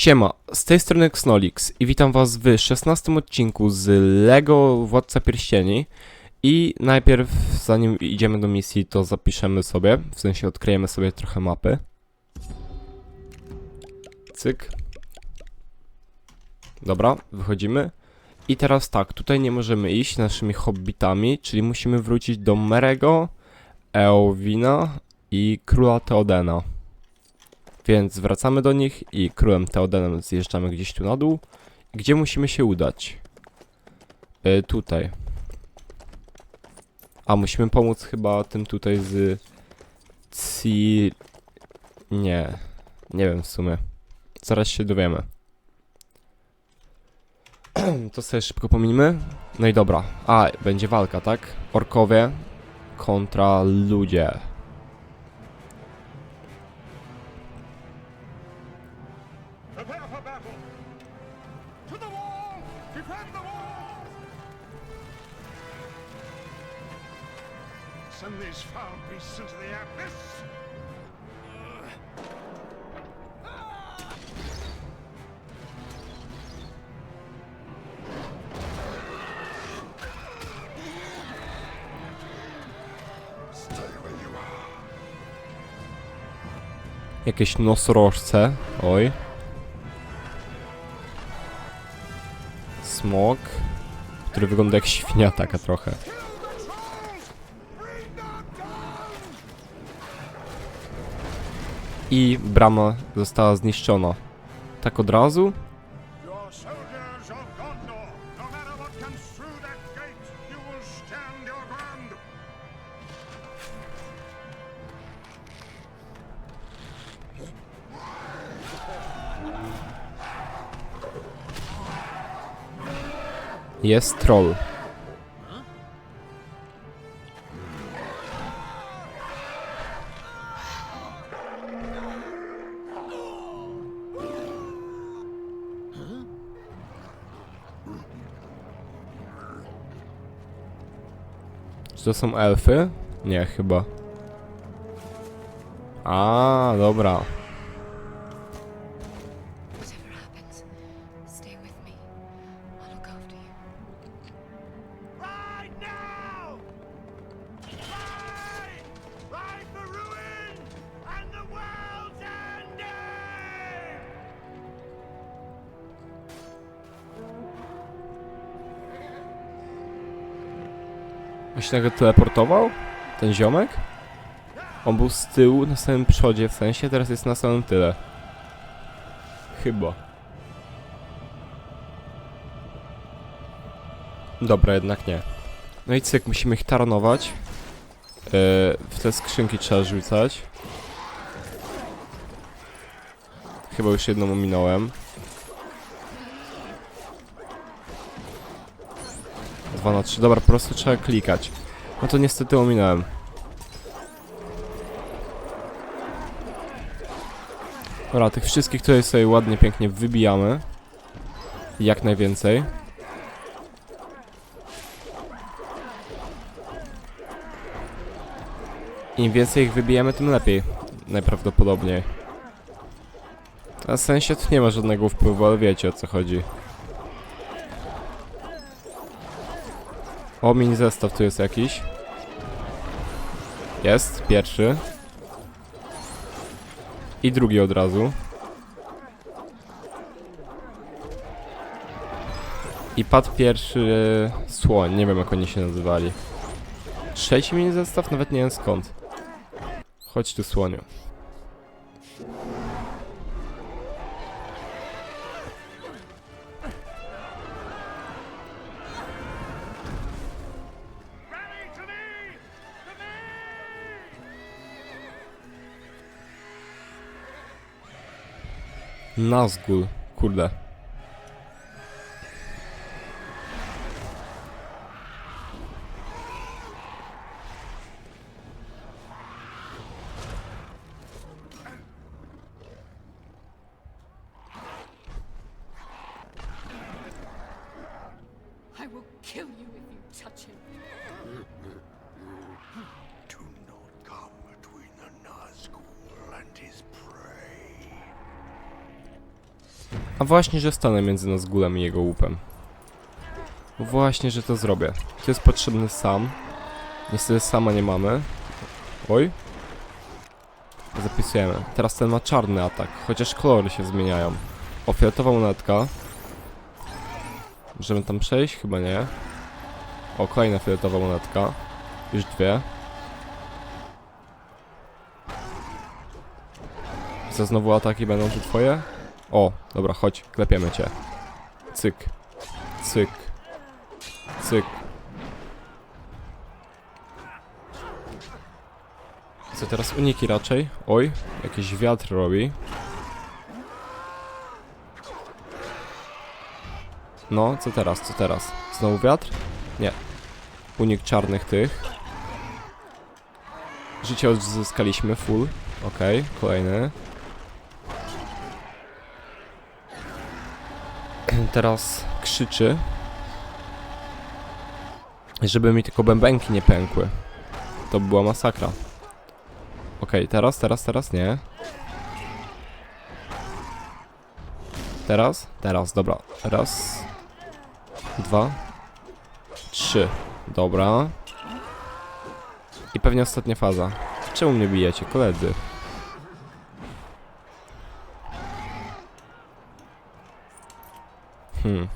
Siema, z tej strony Xnolix i witam was w 16 odcinku z LEGO Władca Pierścieni i najpierw zanim idziemy do misji to zapiszemy sobie, w sensie odkryjemy sobie trochę mapy. Cyk. Dobra, wychodzimy. I teraz tak, tutaj nie możemy iść naszymi hobbitami, czyli musimy wrócić do Merego, Eowina i Króla Teodena. Więc wracamy do nich i królem Teodenem zjeżdżamy gdzieś tu na dół. Gdzie musimy się udać? Y, tutaj. A musimy pomóc chyba tym tutaj z... Ci... Nie. Nie wiem w sumie. Zaraz się dowiemy. to sobie szybko pominimy. No i dobra. A, będzie walka, tak? Orkowie kontra ludzie. Send these foul beasts into the abyss! Jakieś nosorożce. Oj. Smok. Który wygląda jak świnia taka trochę. I brama została zniszczona. Tak od razu? Your soldiers Czy to są elfy? Nie, chyba. A, dobra. On się nagle teleportował? Ten ziomek? On był z tyłu, na samym przodzie w sensie, teraz jest na samym tyle. Chyba. Dobra, jednak nie. No i cyk, musimy ich taranować. Yy, w te skrzynki trzeba rzucać. Chyba już jedną ominąłem. Dwa na trzy. Dobra, po prostu trzeba klikać. No to niestety ominąłem. Dobra, tych wszystkich tutaj sobie ładnie, pięknie wybijamy. Jak najwięcej. Im więcej ich wybijemy, tym lepiej. Najprawdopodobniej. A w sensie tu nie ma żadnego wpływu, ale wiecie o co chodzi. O, mini zestaw tu jest jakiś. Jest, pierwszy. I drugi od razu. I padł pierwszy słoń, nie wiem jak oni się nazywali. Trzeci mini zestaw? Nawet nie wiem skąd. Chodź tu słoniu. Nazgul, kurde. I will kill you if you touch him. A właśnie, że stanę między nas gulem i jego łupem. Właśnie, że to zrobię. Tu jest potrzebny sam. Niestety sama nie mamy. Oj. Zapisujemy. Teraz ten ma czarny atak, chociaż kolory się zmieniają. O, fioletowa monetka. Możemy tam przejść? Chyba nie. O, kolejna fioletowa monetka. Już dwie. Co znowu ataki będą tu twoje? O, dobra, chodź, klepiemy cię. Cyk. Cyk. Cyk. Co teraz uniki raczej? Oj, jakiś wiatr robi. No, co teraz, co teraz? Znowu wiatr? Nie. Unik czarnych tych. Życie odzyskaliśmy, full. Okej, kolejny. Teraz krzyczy. Żeby mi tylko bębenki nie pękły. To by była masakra. Okej, teraz, teraz, teraz nie. Teraz, teraz, dobra. Raz, dwa, trzy. Dobra. I pewnie ostatnia faza. Czemu mnie bijecie, koledzy? Hmm.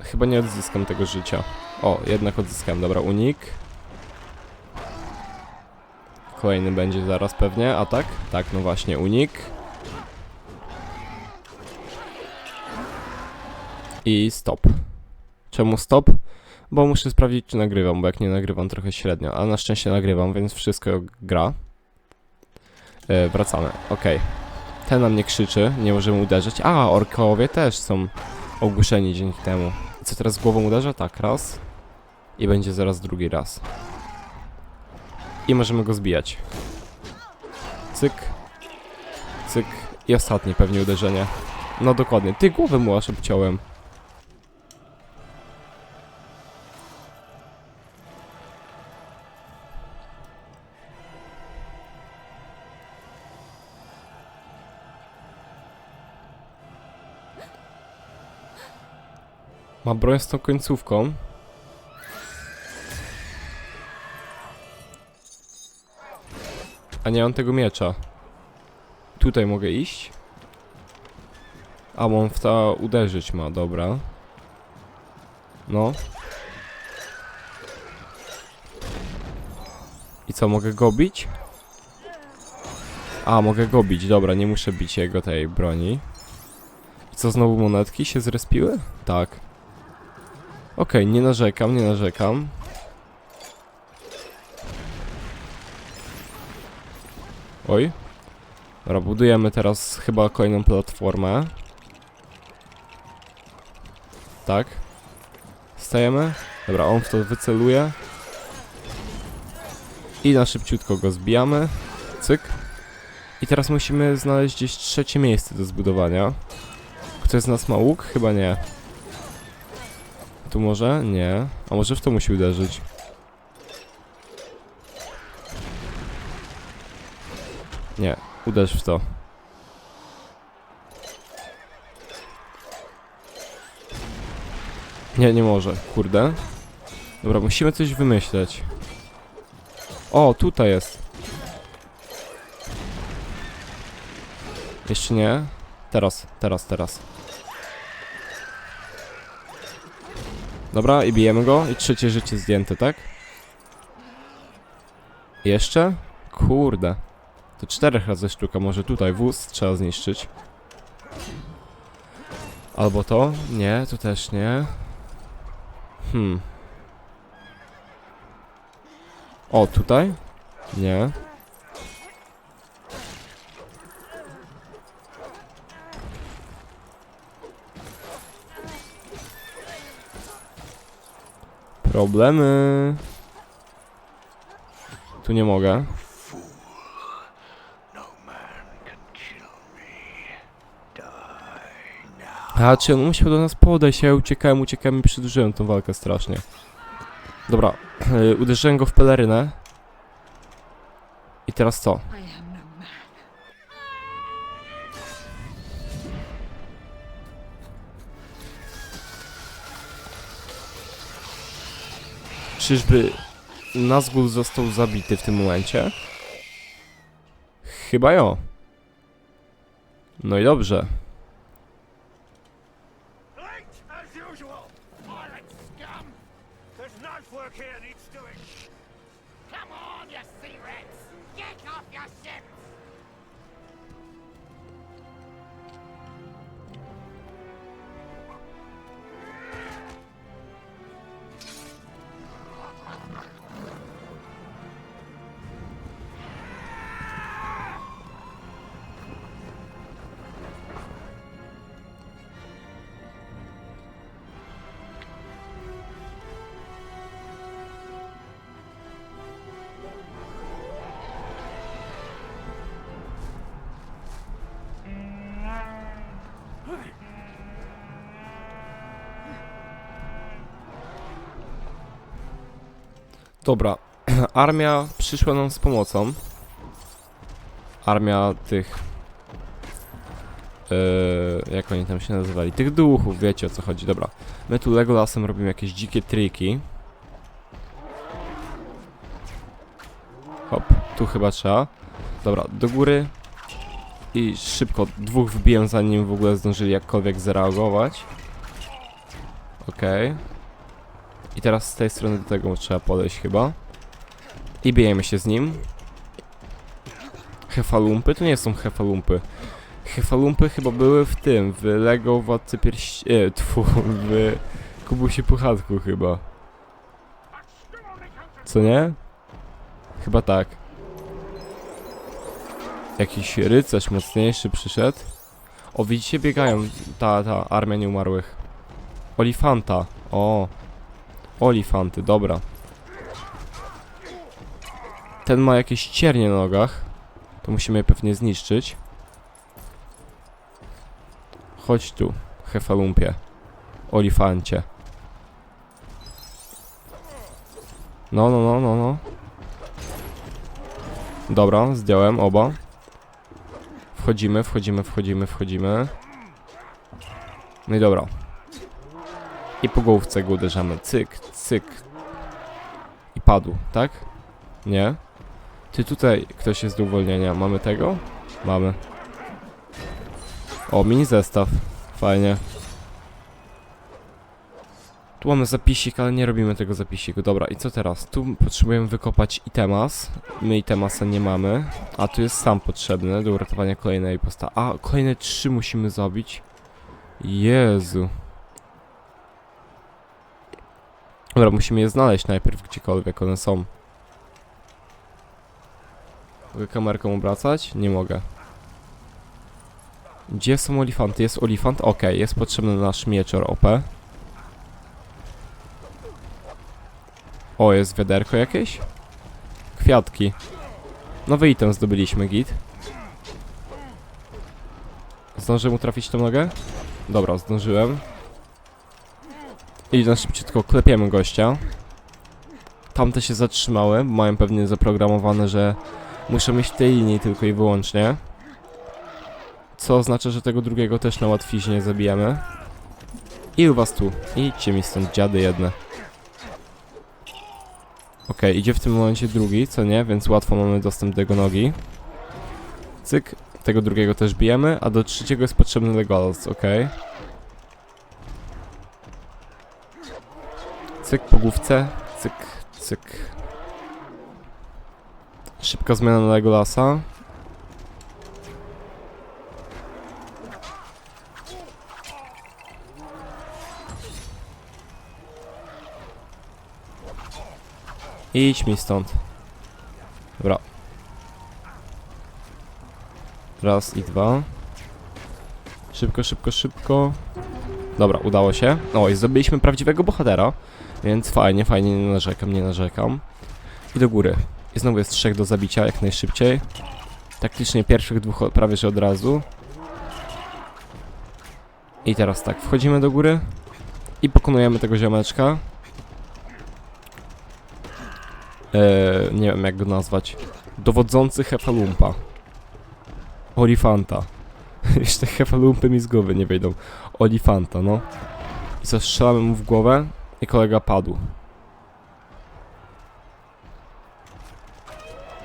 Chyba nie odzyskam tego życia. O, jednak odzyskałem. Dobra, unik. Kolejny będzie zaraz pewnie. Atak? Tak, no właśnie, unik. I stop. Czemu stop? Bo muszę sprawdzić, czy nagrywam, bo jak nie nagrywam, trochę średnio. A na szczęście nagrywam, więc wszystko gra. E, wracamy. Okej. Ten na mnie krzyczy, nie możemy uderzyć. A, orkowie też są ogłuszeni dzięki temu. Co teraz głową uderza? Tak, raz. I będzie zaraz drugi raz. I możemy go zbijać. Cyk. Cyk. I ostatnie pewnie uderzenie. No dokładnie. Ty głowę mu aż obciąłem. Ma broń z tą końcówką. A nie mam tego miecza. Tutaj mogę iść. A on w to uderzyć ma, dobra. No. I co, mogę go bić? A, mogę go bić, dobra, nie muszę bić jego tej broni. I co, znowu monetki się zrespiły? Tak. Okej, nie narzekam, nie narzekam. Oj. Dobra, budujemy teraz chyba kolejną platformę. Tak. Stajemy. Dobra, on w to wyceluje. I na szybciutko go zbijamy. Cyk. I teraz musimy znaleźć gdzieś trzecie miejsce do zbudowania. Ktoś z nas ma łuk? Chyba nie. Tu może? Nie. A może w to musi uderzyć? Nie, uderz w to. Nie, nie może, kurde. Dobra, musimy coś wymyśleć. O, tutaj jest. Jeszcze nie. Teraz, teraz, teraz. Dobra, i bijemy go. I trzecie życie zdjęte, tak? Jeszcze? Kurde. To czterech razy sztuka, może tutaj wóz trzeba zniszczyć. Albo to? Nie, to też nie. Hmm. O, tutaj? Nie. Problemy. Tu nie mogę. A, czy on musiał do nas podejść? Ja uciekałem, uciekałem i przedłużyłem tą walkę strasznie. Dobra, yy, uderzyłem go w pelerynę. I teraz co? Czyżby Nazgul został zabity w tym momencie? Chyba jo. No i dobrze. Dobra, armia przyszła nam z pomocą. Armia tych. Yy, jak oni tam się nazywali? Tych duchów, wiecie o co chodzi. Dobra, my tu Legolasem robimy jakieś dzikie triki. Hop, tu chyba trzeba. Dobra, do góry. I szybko dwóch wbiję, zanim w ogóle zdążyli jakkolwiek zareagować. Okej. I teraz z tej strony do tego trzeba podejść chyba. I bijemy się z nim. Hefalumpy? To nie są hefalumpy. Hefalumpy chyba były w tym, w Lego Władcy Pierści... E, tfu, w Kubusie Puchatku chyba. Co nie? Chyba tak. Jakiś rycerz mocniejszy przyszedł. O, widzicie, biegają ta, ta armia nieumarłych. Olifanta. O, Olifanty, dobra. Ten ma jakieś ciernie na nogach. To musimy je pewnie zniszczyć. Chodź tu, Hefalumpie. Olifancie. No, no, no, no, no. Dobra, zdjąłem oba. Wchodzimy, wchodzimy, wchodzimy, wchodzimy. No i dobra. I po główce go uderzamy. Cyk, cyk. I padł, tak? Nie? Ty tutaj ktoś jest do uwolnienia. Mamy tego? Mamy. O, mini zestaw. Fajnie. Tu mamy zapisik, ale nie robimy tego zapisiku. Dobra, i co teraz? Tu potrzebujemy wykopać itemas. My itemasa nie mamy. A tu jest sam potrzebny do uratowania kolejnej postaci. A, kolejne trzy musimy zabić. Jezu. Dobra, musimy je znaleźć najpierw gdziekolwiek one są. Mogę kamerką obracać? Nie mogę. Gdzie są olifanty? Jest olifant? Okej, jest potrzebny nasz mieczor OP. O, jest wiaderko jakieś? Kwiatki. Nowy item zdobyliśmy, git. Zdążę mu trafić tą nogę? Dobra, zdążyłem. I na szybciutko klepiemy gościa. Tamte się zatrzymały, mają pewnie zaprogramowane, że muszę mieć tej linii tylko i wyłącznie. Co oznacza, że tego drugiego też na łatwiźnie zabijemy. I u was tu. Idźcie mi stąd, dziady jedne. Okej, idzie w tym momencie drugi, co nie? Więc łatwo mamy dostęp do jego nogi. Cyk. Tego drugiego też bijemy, a do trzeciego jest potrzebny Legolas, okej. Cyk po główce, cyk, cyk. Szybka zmiana na Legolasa. Idź mi stąd. Dobra. Raz i dwa. Szybko, szybko, szybko. Dobra, udało się. O, i zdobyliśmy prawdziwego bohatera. Więc fajnie, fajnie, nie narzekam, nie narzekam. I do góry. I znowu jest trzech do zabicia, jak najszybciej. Taktycznie pierwszych dwóch prawie że od razu. I teraz tak, wchodzimy do góry. I pokonujemy tego ziomeczka. Eee, nie wiem jak go nazwać. Dowodzący Hefalumpa. Olifanta. Jeszcze Hefalumpy mi z głowy nie wejdą. Olifanta, no. I co, mu w głowę i kolega padł.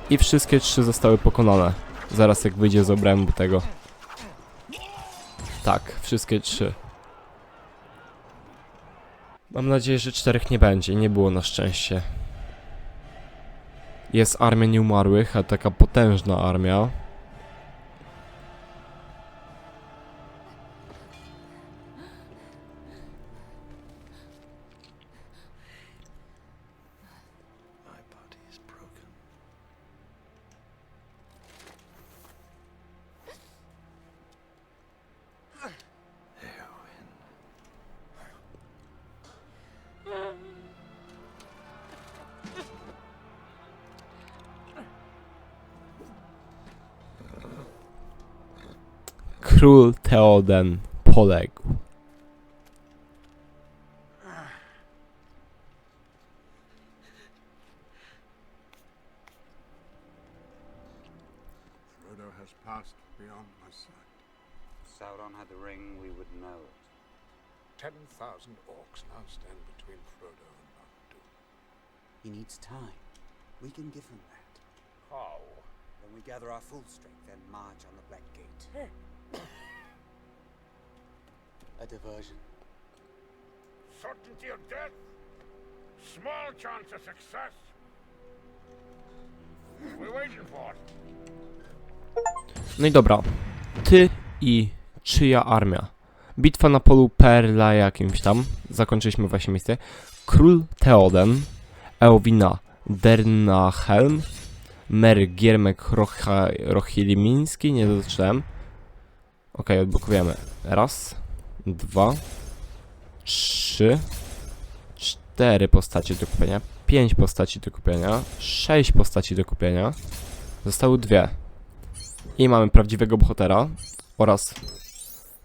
I wszystkie trzy zostały pokonane. Zaraz jak wyjdzie z obrębu tego. Tak, wszystkie trzy. Mam nadzieję, że czterech nie będzie. Nie było na szczęście. Jest armia nieumarłych, a taka potężna armia. Król Theoden poległ. Frodo has passed beyond my sight. Sauron had the ring, we would know it. Ten thousand orcs now stand between Frodo and Mount Doom. He needs time. We can give him that. How? When we gather our full strength and march on the Black Gate. A diversion. Certainty of death? Small chance of success. We're waiting for it. No i dobra. Ty i czyja armia? Bitwa na polu Perla jakimś tam. Zakończyliśmy właśnie miejsce. Król Theoden, Eowina Dernahelm, Mer Giermek Rocha, Rochilimiński, nie doczytałem. Okej, odblokujemy. Raz, dwa, trzy, cztery postaci do kupienia, pięć postaci do kupienia, sześć postaci do kupienia. Zostały dwie. I mamy prawdziwego bohatera oraz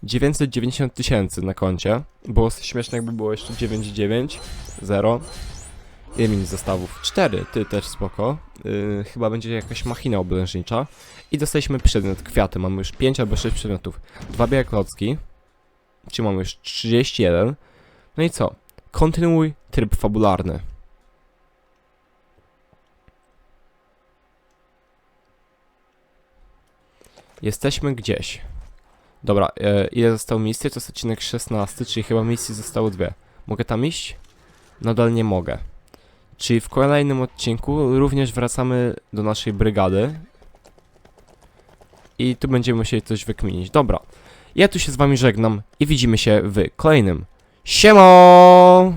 990 tysięcy na koncie. Było śmieszne jakby było jeszcze 99, 0. Ile minut zestawów? 4, ty też spoko. Yy, chyba będzie jakaś machina oblężnicza. I dostaliśmy przedmiot, kwiaty. Mamy już 5 albo 6 przedmiotów. Dwa białe klocki. Czyli mamy już 31. No i co? Kontynuuj tryb fabularny. Jesteśmy gdzieś. Dobra, e, ile zostało misji? To jest odcinek 16, czyli chyba misji zostało dwie. Mogę tam iść? Nadal nie mogę. Czyli w kolejnym odcinku również wracamy do naszej brygady. I tu będziemy musieli coś wykminić. Dobra, ja tu się z wami żegnam i widzimy się w kolejnym. Siemo!